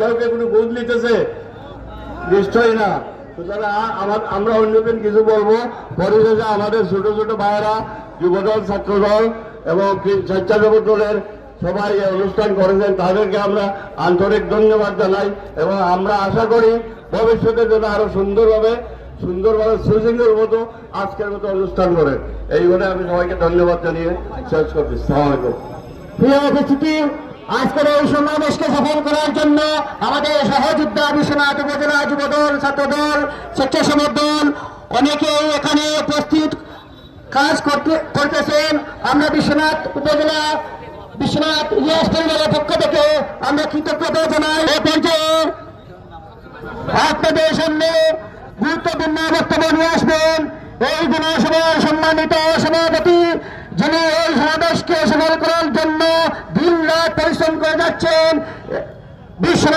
কাউকে কোনো বুঝ নিতেছে নিশ্চয়ই না। সুতরাং আমরা অন্যদিন কিছু বলব। পরিশেষে আমাদের ছোট ছোট ভাইয়েরা, যুবদল, ছাত্রদল এবং স্বেচ্ছাসেবক দলের সবাই অনুষ্ঠান করেছেন, তাদেরকে আমরা আন্তরিক ধন্যবাদ জানাই এবং আমরা আশা করি ভবিষ্যতে যেন আরও সুন্দরভাবে সুন্দরভাবে সুশৃঙ্খল মতো আজকের মতো অনুষ্ঠান করেন এই বলে আমি সবাইকে ধন্যবাদ জানিয়ে শেষ করছি। প্রিয় আজকের এই সমাবেশকে সফল করার জন্য আমাদের সহযোদ্ধা বিশ্বনাথ উপজেলা যুবদল, ছাত্রদল স্বেচ্ছাসেবক দল অনেকেই এখানে উপস্থিত কাজ করতে, করতেছেন। আমরা বিশ্বনাথ উপজেলা, বিশ্বনাথ পক্ষ থেকে আমরা কৃতজ্ঞতা জানাই। এ পর্যায়ে আপনাদের সামনে গুরুত্বপূর্ণ বক্তব্য নিয়ে আসবেন। এই জনসভার সম্মানিত সভাপতি, যিনি এই সমাবেশকে সফল করার জন্য bir süre